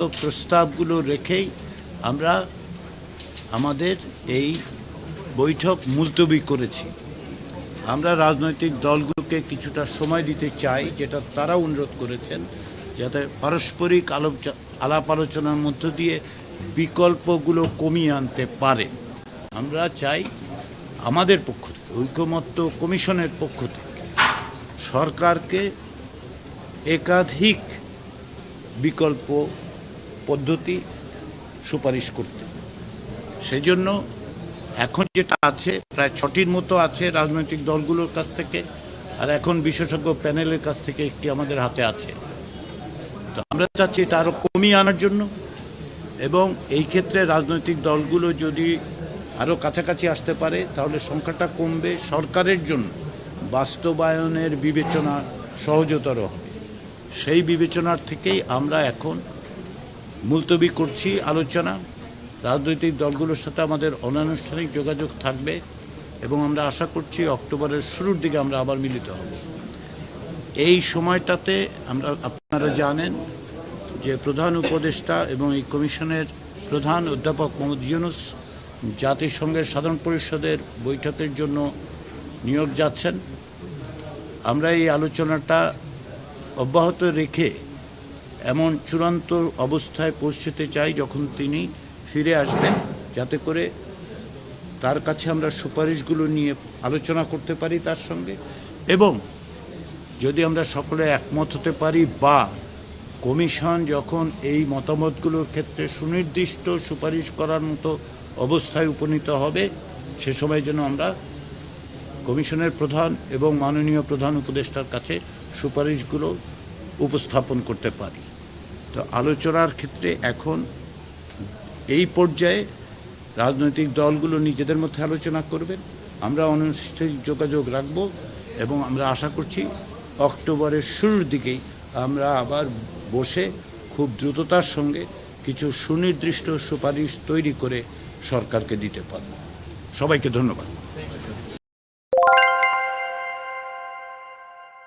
প্রস্তাবগুলো রেখেই আমরা আমাদের এই বৈঠক মুলতবি করেছি। আমরা রাজনৈতিক দলগুলোকে কিছুটা সময় দিতে চাই, যেটা তারা অনুরোধ করেছেন, যাতে পারস্পরিক আলোচ- আলাপ আলোচনার মধ্য দিয়ে বিকল্পগুলো কমিয়ে আনতে পারে। আমরা চাই আমাদের পক্ষ থেকে, ঐকমত্য কমিশনের পক্ষ থেকে সরকারকে একাধিক বিকল্প পদ্ধতি সুপারিশ করতে। সেই জন্য এখন যেটা আছে, প্রায় ছটির মতো আছে রাজনৈতিক দলগুলোর কাছ থেকে, আর এখন বিশেষজ্ঞ প্যানেলের কাছ থেকে একটি আমাদের হাতে আছে। তো আমরা চাচ্ছি এটা আরও কমিয়ে আনার জন্য, এবং এই ক্ষেত্রে রাজনৈতিক দলগুলো যদি আরও কাছাকাছি আসতে পারে, তাহলে সংখ্যাটা কমবে সরকারের জন্য। বাস্তবায়নের বিবেচনা সহজতর হবে। সেই বিবেচনার থেকেই আমরা এখন মুলতবি করছি আলোচনা। রাজনৈতিক দলগুলোর সাথে আমাদের অনানুষ্ঠানিক যোগাযোগ থাকবে এবং আমরা আশা করছি অক্টোবরের শুরুর দিকে আমরা আবার মিলিত হব। এই সময়টাতে আমরা, আপনারা জানেন যে প্রধান উপদেষ্টা এবং এই কমিশনের প্রধান অধ্যাপক মোহাম্মদ ইউনুস জাতিসংঘের সাধারণ পরিষদের বৈঠকের জন্য নিয়োগ যাচ্ছেন। আমরা এই আলোচনাটা অব্যাহত রেখে এমন চূড়ান্ত অবস্থায় পৌঁছতে চাই যখন তিনি ফিরে আসবেন, যাতে করে তার কাছে আমরা সুপারিশগুলো নিয়ে আলোচনা করতে পারি তার সঙ্গে। এবং যদি আমরা সকলে একমত হতে পারি বা কমিশন যখন এই মতামতগুলোর ক্ষেত্রে সুনির্দিষ্ট সুপারিশ করার মতো অবস্থায় উপনীত হবে, সে সময় যেন আমরা কমিশনের প্রধান এবং মাননীয় প্রধান উপদেষ্টার কাছে সুপারিশগুলো উপস্থাপন করতে পারি। তো আলোচনার ক্ষেত্রে এখন এই পর্যায়ে রাজনৈতিক দলগুলো নিজেদের মধ্যে আলোচনা করবেন। আমরা অনানুষ্ঠানিক যোগাযোগ রাখব এবং আমরা আশা করছি অক্টোবরের শুরুর দিকেই আমরা আবার বসে খুব দ্রুততার সঙ্গে কিছু সুনির্দিষ্ট সুপারিশ তৈরি করে সরকারকে দিতে পারব। সবাইকে ধন্যবাদ।